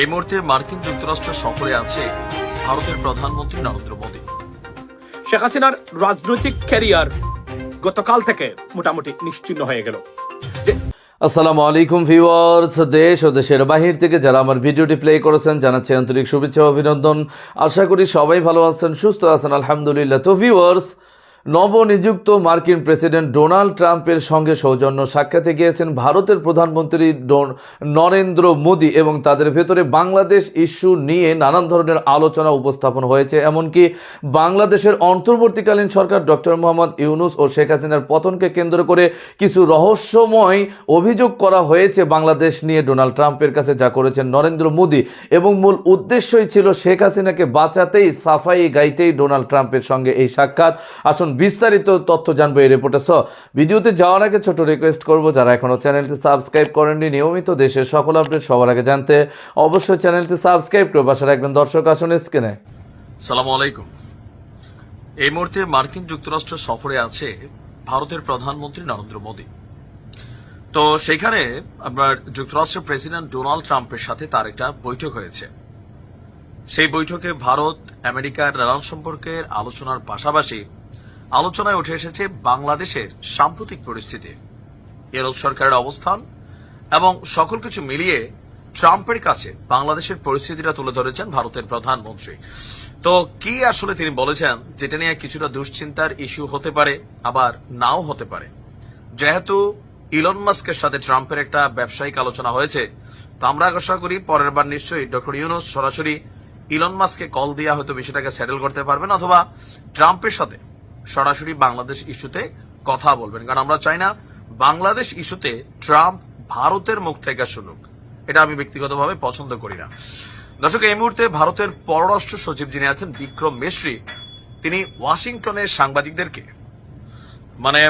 এই মুহূর্তে মার্কিন যুক্তরাষ্ট্র সফরে আছে ভারতের প্রধানমন্ত্রী নরেন্দ্র মোদী। শেখ হাসিনার রাজনৈতিক ক্যারিয়ার গতকাল থেকে মোটামুটি নিশ্চিন্ন হয়ে গেল। আসসালামু আলাইকুম ভিউয়ার্স দেশ ও দেশের বাহির থেকে যারা আমার ভিডিওটি প্লে করেছেন জানাচ্ছি আন্তরিক শুভেচ্ছা অভিনন্দন। আশা করি সবাই ভালো আছেন সুস্থ আছেন আলহামদুলিল্লাহ। তো ভিউয়ার্স নবনিযুক্ত মার্কিন প্রেসিডেন্ট ডোনাল্ড ট্রাম্পের সঙ্গে সৌজন্য সাক্ষাতে গিয়েছেন ভারতের প্রধানমন্ত্রী নরেন্দ্র মোদী এবং তাদের ভেতরে বাংলাদেশ ইস্যু নিয়ে নানান ধরনের আলোচনা উপস্থাপন হয়েছে। এমনকি বাংলাদেশের অন্তর্বর্তীকালীন সরকার ডক্টর মোহাম্মদ ইউনুস ও শেখ হাসিনার পতনকে কেন্দ্র করে কিছু রহস্যময় অভিযোগ করা হয়েছে বাংলাদেশ নিয়ে। ডোনাল্ড ট্রাম্পের কাছে যা করেছেন নরেন্দ্র মোদী এবং মূল উদ্দেশ্যই ছিল শেখ হাসিনাকে বাঁচাতেই সাফাই গাইতেই ডোনাল্ড ট্রাম্পের সঙ্গে এই সাক্ষাৎ। আসুন বিস্তারিত তথ্য জানব এই রিপোর্টে স ভিডিওতে যাওয়ার আগে ছোট রিকোয়েস্ট করব, যারা এখনও চ্যানেলটি সাবস্ক্রাইব করেননি, নিয়মিত দেশের সকল আপডেট সবার আগে জানতে অবশ্যই চ্যানেলটি সাবস্ক্রাইব করে পাশে রাখবেন। দর্শক, আসুন স্ক্রিনে সালাম আলাইকুম। এই মুহূর্তে মার্কিন যুক্তরাষ্ট্র সফরে আছে ভারতের প্রধানমন্ত্রী নরেন্দ্র মোদী। তো সেখানে আপনার যুক্তরাষ্ট্রের প্রেসিডেন্ট ডোনাল্ড ট্রাম্পের সাথে তার একটা বৈঠক হয়েছে। সেই বৈঠকে ভারত, আমেরিকার নানান সম্পর্কের আলোচনার পাশাপাশি আলোচনায় উঠে এসেছে বাংলাদেশের সাম্প্রতিক পরিস্থিতি এরোদ সরকারের অবস্থান এবং সকল কিছু মিলিয়ে ট্রাম্পের কাছে বাংলাদেশের পরিস্থিতিটা তুলে ধরেছেন ভারতের প্রধানমন্ত্রী। তো কি আসলে তিনি বলেছেন, যেটা নিয়ে কিছুটা দুশ্চিন্তার ইস্যু হতে পারে, আবার নাও হতে পারে? যেহেতু ইলন মাস্কের সাথে ট্রাম্পের একটা ব্যবসায়িক আলোচনা হয়েছে, তো আমরা আশা করি পরের বার নিশ্চয়ই ডক্টর ইউনুস সরাসরি ইলন মাস্ককে কল দিয়া হয়তো বিষয়টাকে সেটেল করতে পারবেন, অথবা ট্রাম্পের সাথে সরাসরি বাংলাদেশ ইস্যুতে কথা বলবেন। কারণ আমরা চাই না বাংলাদেশ ইস্যুতে ট্রাম্প ভারতের মুখ থেকে শুনুক। এটা আমি ব্যক্তিগতভাবে পছন্দ করি না। দর্শক, এই মুহূর্তে ভারতের পররাষ্ট্র সচিব যিনি আছেন, বিক্রম মিশ্রি, তিনি ওয়াশিংটনের সাংবাদিকদেরকে। মানে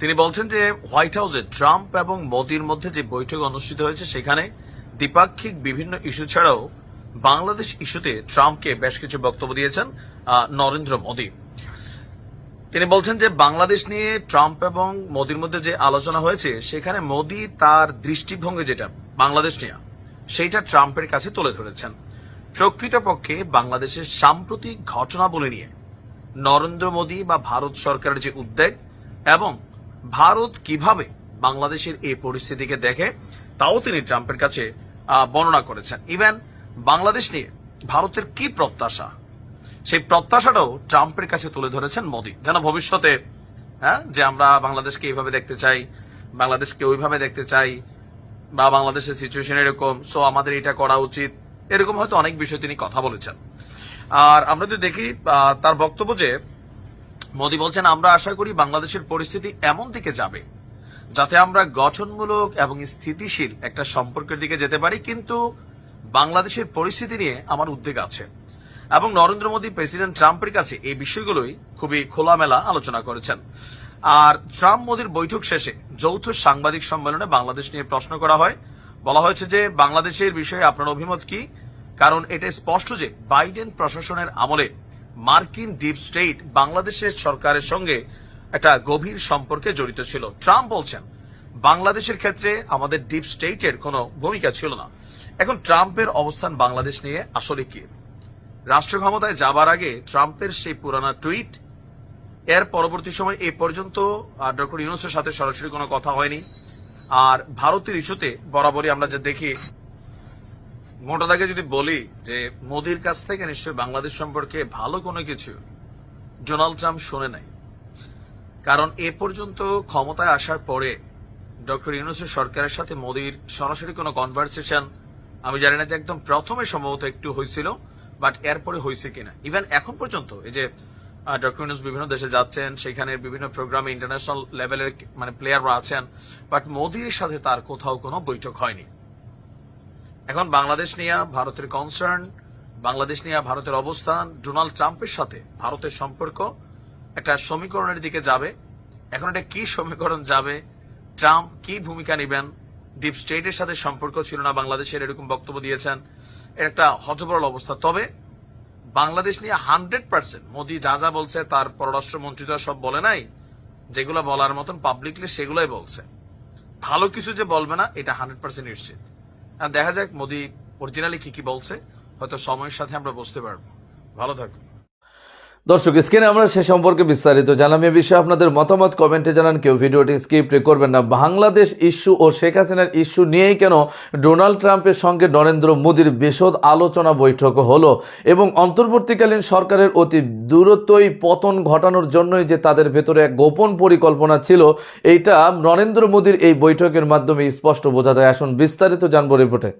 তিনি বলছেন যে হোয়াইট হাউসে ট্রাম্প এবং মোদির মধ্যে যে বৈঠক অনুষ্ঠিত হয়েছে, সেখানে দ্বিপাক্ষিক বিভিন্ন ইস্যু ছাড়াও বাংলাদেশ ইস্যুতে ট্রাম্পকে বেশ কিছু বক্তব্য দিয়েছেন নরেন্দ্র মোদী। তিনি বলছেন যে বাংলাদেশ নিয়ে ট্রাম্প এবং মোদির মধ্যে যে আলোচনা হয়েছে, সেখানে মোদি তার দৃষ্টিভঙ্গি যেটা বাংলাদেশ নিয়ে, সেইটা ট্রাম্পের কাছে তুলে ধরেছেন। প্রকৃতপক্ষে বাংলাদেশের সাম্প্রতিক ঘটনাবলী নিয়ে নরেন্দ্র মোদী বা ভারত সরকারের যে উদ্বেগ এবং ভারত কীভাবে বাংলাদেশের এই পরিস্থিতিকে দেখে, তাও তিনি ট্রাম্পের কাছে বর্ণনা করেছেন। ইভেন বাংলাদেশ নিয়ে ভারতের কি প্রত্যাশা? সেই প্রত্যাশাটাও ট্রাম্পের কাছে তুলে ধরেছেন মোদী। যেন ভবিষ্যতে হ্যাঁ যে আমরা বাংলাদেশকে এইভাবে দেখতে চাই, বাংলাদেশকে ওইভাবে দেখতে চাই, বা বাংলাদেশের সিচুয়েশন এরকম সো আমাদের এটা করা উচিত, এরকম হয়তো অনেক বিষয় তিনি কথা বলেছেন। আর আমরা যদি দেখি তার বক্তব্য যে, মোদী বলছেন, আমরা আশা করি বাংলাদেশের পরিস্থিতি এমন দিকে যাবে, যাতে আমরা গঠনমূলক এবং স্থিতিশীল একটা সম্পর্কের দিকে যেতে পারি, কিন্তু বাংলাদেশের পরিস্থিতি নিয়ে আমার উদ্বেগ আছে। এবং নরেন্দ্র মোদী প্রেসিডেন্ট ট্রাম্পের কাছে এই বিষয়গুলোই খুবই খোলামেলা আলোচনা করেছেন। আর ট্রাম্প মোদীর বৈঠক শেষে যৌথ সাংবাদিক সম্মেলনে বাংলাদেশ নিয়ে প্রশ্ন করা হয়। বলা হয়েছে যে, বাংলাদেশের বিষয়ে আপনার অভিমত কি? কারণ এটা স্পষ্ট যে, বাইডেন প্রশাসনের আমলে মার্কিন ডিপ স্টেট বাংলাদেশের সরকারের সঙ্গে একটা গভীর সম্পর্কে জড়িত ছিল। ট্রাম্প বলছেন, বাংলাদেশের ক্ষেত্রে আমাদের ডিপ স্টেটের কোনো ভূমিকা ছিল না। এখন ট্রাম্পের অবস্থান বাংলাদেশ নিয়ে আসলে কি? রাষ্ট্র ক্ষমতায় যাবার আগে ট্রাম্পের সেই পুরানা টুইট, এর পরবর্তী সময় এ পর্যন্ত ডক্টর ইউনুসের সাথে সরাসরি কোনো কথা হয়নি। আর ভারতের ইস্যুতে বরাবরই আমরা যে দেখি, মোটা দাগে যদি বলি যে মোদির কাছ থেকে নিশ্চয়ই বাংলাদেশ সম্পর্কে ভালো কোনো কিছু ডোনাল্ড ট্রাম্প শুনে নাই। কারণ এ পর্যন্ত ক্ষমতায় আসার পরে ডক্টর ইউনুসের সরকারের সাথে মোদির সরাসরি কোনো কনভারসেশন আমি জানি না যে একদম প্রথমে সম্ভবত একটু হয়েছিল বাট এরপরে হয়েছে কিনা? ইভেন এখন পর্যন্ত, এই যে ডক্টর ইউনুস বিভিন্ন দেশে যাচ্ছেন, সেখানে বিভিন্ন প্রোগ্রামে ইন্টারন্যাশনাল লেভেলের মানে প্লেয়াররা আছেন বাট মোদির সাথে তার কোথাও কোনো বৈঠক হয়নি। এখন বাংলাদেশ নিয়ে ভারতের কনসার্ন বাংলাদেশ নিয়ে ভারতের অবস্থান ডোনাল্ড ট্রাম্পের সাথে ভারতের সম্পর্ক একটা সমীকরণের দিকে যাবে। এখন এটা কি সমীকরণ যাবে? ট্রাম্প কি ভূমিকা নেবেন? ডিপ স্টেটের সাথে সম্পর্ক ছিল না, বাংলাদেশের এরকম বক্তব্য দিয়েছেন। একটা হজবরল অবস্থা। তবে বাংলাদেশ নিয়ে হান্ড্রেড পার্সেন্ট মোদী যা যা বলছে, তার পররাষ্ট্রমন্ত্রী তো সব বলে নাই। যেগুলো বলার মতন পাবলিকলি সেগুলোই বলছে। ভালো কিছু যে বলবে না, এটা হান্ড্রেড পার্সেন্ট নিশ্চিত। দেখা যাক, মোদী অরিজিনালি কি কি বলছে, হয়তো সময়ের সাথে আমরা বুঝতে পারব। ভালো থাকুন। দর্শক, স্ক্রিনে আমরা সে সম্পর্কে বিস্তারিত জানাম এ বিষয়ে আপনাদের মতামত, কমেন্টে জানান। কেউ ভিডিওটি স্কিপ করবেন না। বাংলাদেশ ইস্যু ও শেখ হাসিনার ইস্যু নিয়েই কেন ডোনাল্ড ট্রাম্পের সঙ্গে নরেন্দ্র মোদীর বিশদ আলোচনা বৈঠক হলো এবং অন্তর্বর্তীকালীন সরকারের অতি দূরত্বই পতন ঘটানোর জন্যই যে তাদের ভেতরে এক গোপন পরিকল্পনা ছিল, এইটা নরেন্দ্র মোদীর এই বৈঠকের মাধ্যমে স্পষ্ট বোঝা যায়। আসুন, বিস্তারিত জানব রিপোর্টে।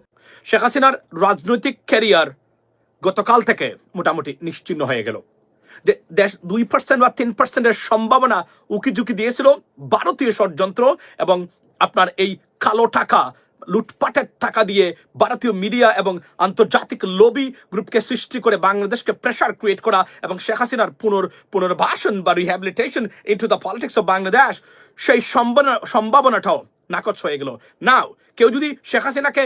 শেখ হাসিনার রাজনৈতিক ক্যারিয়ার গতকাল থেকে মোটামুটি নিশ্চিন্ন হয়ে গেল। দুই পার্সেন্ট বা তিন পার্সেন্টের সম্ভাবনা উকি ঝুঁকি দিয়েছিল ভারতীয় ষড়যন্ত্র এবং আপনার এই কালো টাকা, লুটপাটের টাকা দিয়ে ভারতীয় মিডিয়া এবং আন্তর্জাতিক লবি গ্রুপকে সৃষ্টি করে বাংলাদেশকে প্রেশার ক্রিয়েট করা এবং শেখ হাসিনার পুনর পুনর্বাসন বা rehabilitation into the politics of Bangladesh সেই সম্ভাবনা সম্ভাবনাটাও নাকচ হয়ে গেল। নাও কেউ যদি শেখ হাসিনাকে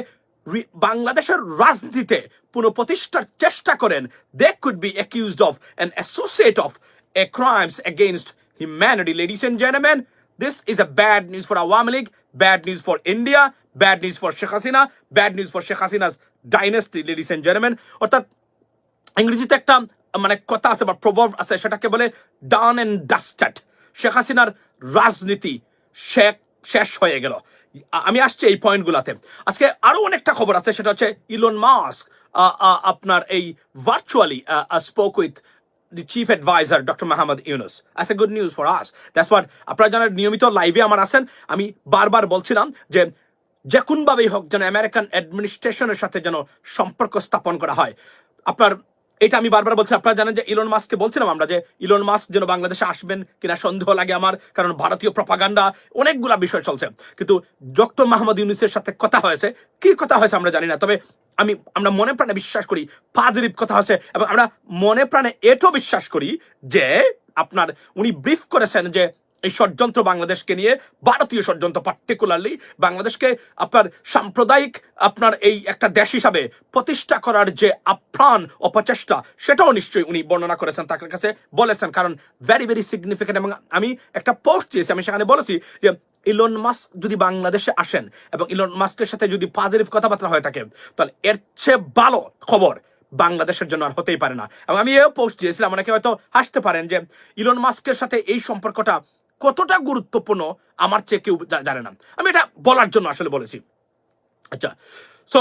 বাংলাদেশের রাজনীতিতে পুনঃপ্রতিষ্ঠার চেষ্টা করেন they could be accused of an associate of a crimes against humanity ladies and gentleman this is a bad news for Awami League bad news for India bad news for Sheikh Hasina bad news for Sheikh Hasina's dynasty ladies and gentleman অর্থাৎ ইংরেজিতে একটা মানে কথা আছে বা প্রভাব আছে, সেটাকে বলে ডান অ্যান্ড ডাস্টেড শেখ হাসিনার রাজনীতি শেখ, শেষ হয়ে গেল। আমি আসছি এই পয়েন্টগুলোতে। আজকে আরও অনেকটা খবর আছে, সেটা হচ্ছে ইলন মাস্ক আপনার এই virtually spoke with the chief adviser doctor Mahmud Yunus as a good news for us that's what আপনারা জানেন, নিয়মিত লাইভে আমার আছেন। আমি বারবার বলছিলাম যে যে কোনভাবেই হোক যেন আমেরিকান অ্যাডমিনিস্ট্রেশনের সাথে যেন সম্পর্ক স্থাপন করা হয়। আপনার এটা আমি বারবার বলছি, আপনারা জানেন যে ইলন মাস্ককে বলছিলাম আমরা যে ইলন মাস্ক যেন বাংলাদেশে আসবেন কিনা সন্দেহ লাগে আমার, কারণ ভারতীয় প্রপাগান্ডা অনেকগুলা বিষয় চলছে। কিন্তু ডক্টর মাহমুদ ইউনুসের সাথে কথা হয়েছে। কি কথা হয়েছে আমরা জানি না, তবে আমি, আমরা মনে প্রাণে বিশ্বাস করি পজিটিভ কথা হয়েছে, এবং আমরা মনে প্রাণে এটাও বিশ্বাস করি যে আপনার, উনি ব্রিফ করেছেন যে এই ষড়যন্ত্র বাংলাদেশকে নিয়ে, ভারতীয় ষড়যন্ত্র পার্টিকুলারলি বাংলাদেশকে আপনার সাম্প্রদায়িক, আপনার এই একটা দেশ হিসাবে প্রতিষ্ঠা করার যে আপ্রাণ অপচেষ্টা, সেটাও নিশ্চয়ই উনি বর্ণনা করেছেন, তার কাছে বলেছেন। কারণ ভেরি ভেরি সিগনিফিকেন্ট এবং আমি একটা পোস্ট দিয়েছি, আমি সেখানে বলেছি যে ইলন মাস্ক যদি বাংলাদেশে আসেন এবং ইলন মাস্কের সাথে যদি পজিটিভ কথাবার্তা হয়ে থাকে, তাহলে এর চেয়ে ভালো খবর বাংলাদেশের জন্য আর হতেই পারে না। এবং আমি এও পোস্ট দিয়েছিলাম, অনেকে হয়তো হাসতে পারেন যে ইলন মাস্কের সাথে এই সম্পর্কটা কতটা গুরুত্বপূর্ণ আমার চেয়ে কেউ জানে না। আমি এটা বলার জন্য আসলে বলেছি। আচ্ছা সো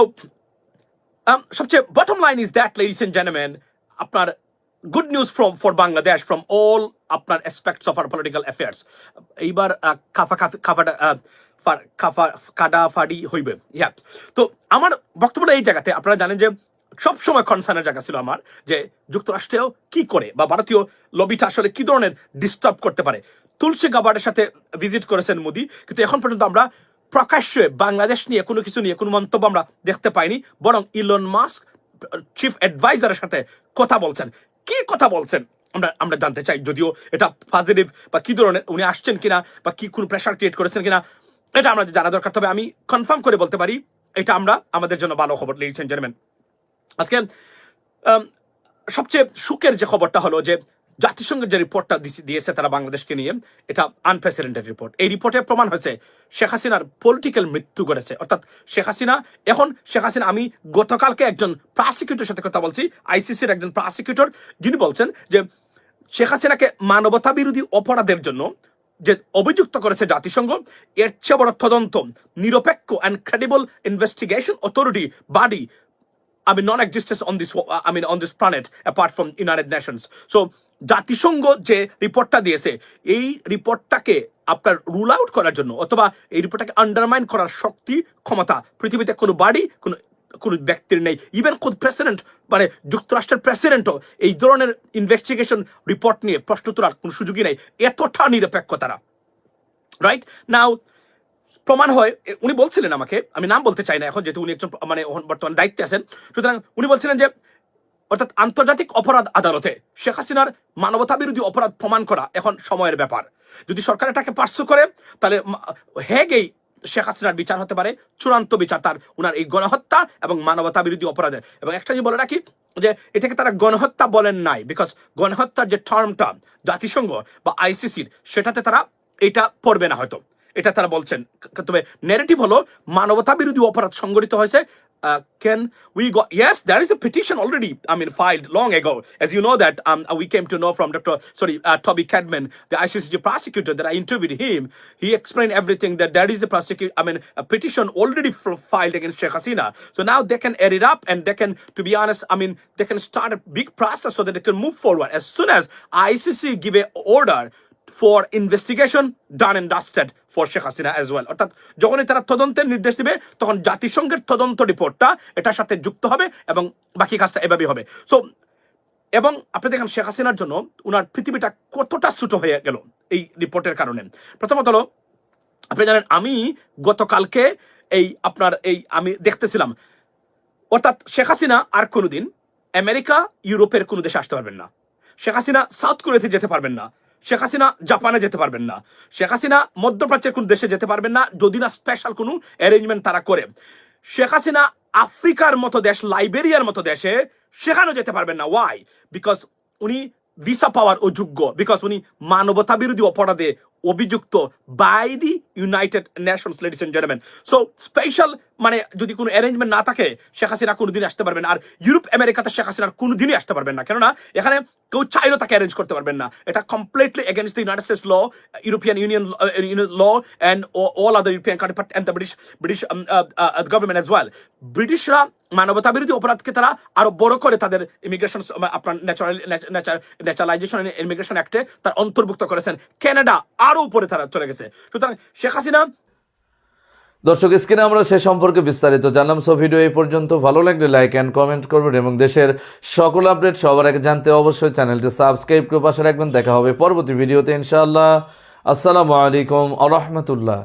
সবচেয়ে bottom line is that ladies and gentleman আপনার good news from for Bangladesh from all আপনার aspects of our political affairs এইবার কাফা কাফি কাফাটা কাফা হইবে। ইয়া তো আমার বক্তব্যটা এই জায়গাতে, আপনারা জানেন যে সবসময় কনসার্নের জায়গা ছিল আমার, যে যুক্তরাষ্ট্রেও কি করে বা ভারতীয় লবিটা আসলে কি ধরনের ডিস্টার্ব করতে পারে। তুলসী গাবার্ডের সাথে ভিজিট করেছেন মোদি। কিন্তু এখন পর্যন্ত আমরা প্রকাশ্যে বাংলাদেশ নিয়ে কোনো কিছু নিয়ে কোনো মন্তব্য আমরা দেখতে পাইনি, বরং ইলন মাস্ক চিফ অ্যাডভাইজারের সাথে কথা বলছেন। কি কথা বলছেন? আমরা আমরা জানতে চাই, যদিও এটা পজিটিভ বা কি ধরনের, উনি আসছেন কিনা বা কি, কোনো প্রেশার ক্রিয়েট করেছেন কিনা, এটা আমরা জানা দরকার। তবে আমি কনফার্ম করে বলতে পারি, এটা আমরা আমাদের জন্য ভালো খবর লেডিস এন্ড আজকে সবচেয়ে সুখের যে খবরটা হলো যে জাতিসংঘের যে রিপোর্টটা দিয়েছে তারা বাংলাদেশকে নিয়ে এটা আনপ্রেসিডেন্টেড রিপোর্ট এই রিপোর্টে প্রমাণ হয়েছে শেখ হাসিনার পলিটিক্যাল মৃত্যু করেছে অর্থাৎ শেখ হাসিনা এখন শেখ হাসিনা আমি গতকালকে একজন প্রসিকিউটর সাথে কথা বলছি আইসিসির একজন প্রসিকিউটর যিনি বলছেন যে শেখ হাসিনাকে মানবতা বিরোধী অপরাধের জন্য যে অভিযুক্ত করেছে জাতিসংঘ এর চেয়ে বড় তদন্ত নিরপেক্ষ and credible investigation authority body I mean, non-existence on this, I mean, on this planet apart from United Nations. জাতিসংঘ যে রিপোর্টটা দিয়েছে, এই রিপোর্টটাকে আপনার রুল আউট করার জন্য অথবা এই রিপোর্টটাকে আন্ডারমাইন করার শক্তি, ক্ষমতা পৃথিবীতে কোনো বাড়ি, কোনো কোনো ব্যক্তির নেই। ইভেন কোন প্রেসিডেন্ট মানে যুক্তরাষ্ট্রের প্রেসিডেন্টও এই ধরনের ইনভেস্টিগেশন রিপোর্ট নিয়ে প্রশ্ন তোলার কোনো সুযোগই নেই। এতটা নিরপেক্ষ তারা। রাইট নাও প্রমাণ হয় উনি বলছিলেন আমাকে, আমি নাম বলতে চাই না এখন, যেহেতু উনি একজন মানে বর্তমান দায়িত্বে আছেন। সুতরাং উনি বলছিলেন যে অর্থাৎ আন্তর্জাতিক অপরাধ আদালতে শেখ হাসিনার মানবতা বিরোধী অপরাধ প্রমাণ করা এখন সময়ের ব্যাপার। যদি সরকার এটাকে পার্শ্ব করে, তাহলে হেগেই শেখ হাসিনার বিচার হতে পারে, চূড়ান্ত বিচার তার উনার এই গণহত্যা এবং মানবতা বিরোধী অপরাধের। এবং একটা জিনিস বলে রাখি, যে এটাকে তারা গণহত্যা বলেন নাই বিকজ গণহত্যার যে টার্মটা জাতিসংঘ বা আইসিসির সেটাতে তারা এটা পড়বে না হয়তো। এটা তারা বলছেন। তবে নেগেটিভ হলো মানবতা বিরোধী অপরাধ সংগঠিত হয়েছে uh, can we go? Yes, there is a petition already. I mean, filed long ago. As you know that um, we came to know from Dr. Sorry, uh, Toby Cadman, the ICCJ prosecutor that I interviewed him. He explained everything that there is a prosecute. I mean, a petition already filed against Sheikh Hasina. So now they can add it up and they can, to be honest, I mean, they can start a big process so that they can move forward. As soon as ICC give a order for investigation done and dusted for Sheikh Hasina as well. অর্থাৎ যখনই তারা তদন্তের নির্দেশ দিবে, তখন জাতিসংঘের তদন্ত রিপোর্টটা এটার সাথে যুক্ত হবে এবং বাকি কাজটা এভাবেই হবে। সো এবং আপনি দেখেন শেখ হাসিনার জন্য উনার পৃথিবীটা কতটা ছোট হয়ে গেল এই রিপোর্টের কারণে। প্রথমত হলো, আপনি জানেন আমি গতকালকে এই আপনার এই আমি দেখতেছিলাম, অর্থাৎ শেখ হাসিনা আর কোনোদিন আমেরিকা, ইউরোপের কোনো দেশে আসতে পারবেন না। শেখ হাসিনা সাউথ কোরিয়াতে যেতে পারবেন না। শেখ হাসিনা জাপানে যেতে পারবেন না। শেখ হাসিনা মধ্যপ্রাচ্যের কোন দেশে যেতে পারবেন না, যদি না স্পেশাল কোনো অ্যারেঞ্জমেন্ট তারা করে। শেখ হাসিনা আফ্রিকার মতো দেশ, লাইবেরিয়ার মতো দেশে সেখানেও যেতে পারবেন না। ওয়াই বিকজ উনি ভিসা পাওয়ার অযোগ্য। বিকজ উনি মানবতা বিরোধী অপরাধে অভিযুক্ত by the United Nations ladies and gentleman so special মানে যদি কোনো অ্যারেঞ্জমেন্ট না থাকে শেখ হাসিনা কোনোদিন আসতে পারবেন আর ইউরোপ আমেরিকাতে শেখ হাসিনার কোনোদিনই আসতে পারবেন না। কেননা, এখানে কেউ চাইলেও তাকে অ্যারেঞ্জ করতে পারবেন না। এটা completely against the United States law European Union law and all other European country and the British British government as well ব্রিটিশরা মানবতা বিরোধী অপরাধকে তারা আরও বড় করে তাদের ইমিগ্রেশন আপনার ন্যাচারাল ন্যাচারালাইজেশন ইমিগ্রেশন অ্যাক্টে তার অন্তর্ভুক্ত করেছেন। কানাডা আরও উপরে তারা চলে গেছে। সুতরাং শেখ হাসিনা দর্শক, স্ক্রিনে আমরা সে সম্পর্কে বিস্তারিত জানলাম, সো ভিডিও এই পর্যন্ত ভালো লাগলে লাইক অ্যান্ড কমেন্ট করবেন এবং দেশের সকল আপডেট সবার আগে জানতে অবশ্যই চ্যানেলটি সাবস্ক্রাইব করে পাশে রাখবেন। দেখা হবে পরবর্তী ভিডিওতে ইনশাআল্লাহ। আসসালামু আলাইকুম আ রহমতুল্লাহ।